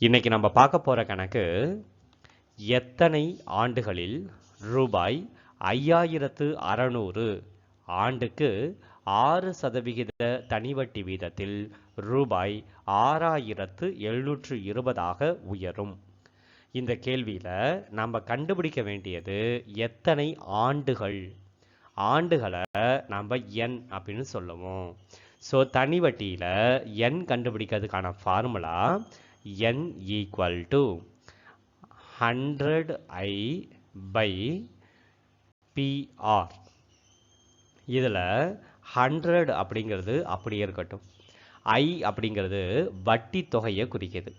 இன்னைக்கு நம்ம பார்க்க போகிற கணக்கு எத்தனை ஆண்டுகளில் ரூபாய் ஐயாயிரத்து அறநூறு ஆண்டுக்கு ஆறு சதவிகித தனிவட்டி வீதத்தில் ரூபாய் ஆறாயிரத்து எழுநூற்று இருபதாக உயரும்? இந்த கேள்வியில் நம்ம கண்டுபிடிக்க வேண்டியது எத்தனை ஆண்டுகள்? ஆண்டுகளை நம்ம என் அப்படின்னு சொல்லுவோம். ஸோ தனி வட்டியில் என் கண்டுபிடிக்கிறதுக்கான formula N equal to hundred I by PR இதில் ஹண்ட்ரட் அப்படிங்கிறது அப்படியே இருக்கட்டும். ஐ அப்படிங்கிறது வட்டி தொகையை குறிக்கிறது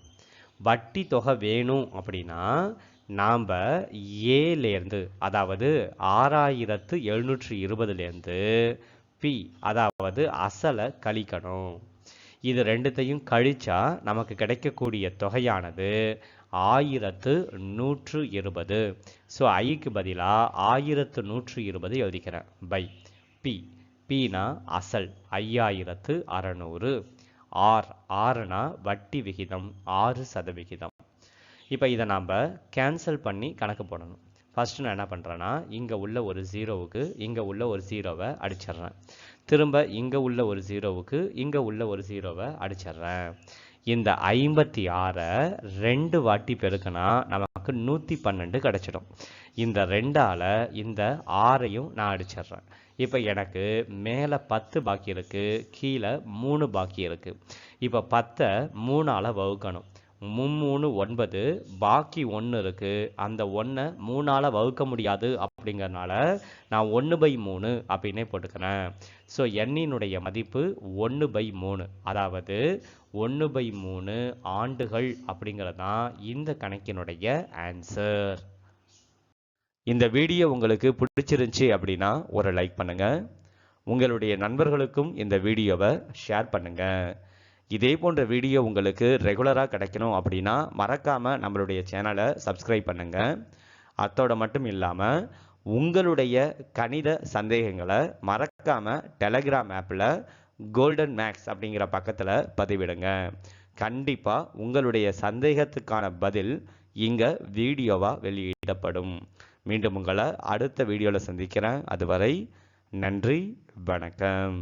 வட்டி தொகை வேணும் அப்படின்னா நாம் ஏலேருந்து அதாவது ஆறாயிரத்து எழுநூற்றி இருபதுலேருந்து பி அதாவது அசலை கழிக்கணும். இது ரெண்டுத்தையும் கழிச்சா நமக்கு கிடைக்கக்கூடிய தொகையானது ஆயிரத்து நூற்று இருபது. ஸோ ஐக்கு பதிலாக ஆயிரத்து நூற்று இருபது எழுதிக்கிறேன். பை பி பினா அசல். ஐயாயிரத்து அறநூறு. ஆர் ஆறுனா வட்டி விகிதம். ஆறு சதவிகிதம். இப்போ இதை நாம் கேன்சல் பண்ணி கணக்கு போடணும். ஃபஸ்ட்டு நான் என்ன பண்ணுறேன்னா இங்கே உள்ள ஒரு ஜீரோவுக்கு இங்கே உள்ள ஒரு ஜீரோவை அடிச்சிடுறேன். திரும்ப இங்கே உள்ள ஒரு ஜீரோவுக்கு இங்கே உள்ள ஒரு ஜீரோவை அடிச்சிடுறேன். இந்த ஐம்பத்தி ஆறை ரெண்டு வாட்டி பெருக்கினா நமக்கு நூற்றி பன்னெண்டு கிடச்சிடும். இந்த ரெண்டால் இந்த ஆறையும் நான் அடிச்சிடுறேன். இப்போ எனக்கு மேலே பத்து பாக்கி இருக்குது கீழே மூணு பாக்கி இருக்குது இப்போ பத்தை மூணால் வகுக்கணும். மும்மூணு ஒன்பது பாக்கி ஒன்று இருக்குது அந்த ஒன்றை மூணால் வகுக்க முடியாது அப்படிங்கிறனால நான் ஒன்று பை மூணு அப்படின்னே போட்டுக்கிறேன். ஸோ எண்ணினுடைய மதிப்பு ஒன்று பை மூணு. அதாவது ஒன்று பை மூணு ஆண்டுகள் அப்படிங்கிறது தான் இந்த கணக்கினுடைய ஆன்சர் இந்த வீடியோ உங்களுக்கு பிடிச்சிருந்துச்சி அப்படின்னா ஒரு லைக் பண்ணுங்கள் உங்களுடைய நண்பர்களுக்கும் இந்த வீடியோவை ஷேர் பண்ணுங்கள் இதே போன்ற வீடியோ உங்களுக்கு ரெகுலராக கிடைக்கணும் அப்படின்னா மறக்காமல் நம்மளுடைய சேனலை சப்ஸ்கிரைப் பண்ணுங்கள் அத்தோட மட்டும் இல்லாமல் உங்களுடைய கணித சந்தேகங்களை மறக்காமல் டெலகிராம் ஆப்பில் கோல்டன் மேக்ஸ் அப்படிங்கிற பக்கத்தில் பதிவிடுங்க. கண்டிப்பாக உங்களுடைய சந்தேகத்துக்கான பதில் இங்கே வீடியோவாக வெளியிடப்படும். மீண்டும் உங்களை அடுத்த வீடியோவில் சந்திக்கிறேன். அதுவரை நன்றி வணக்கம்.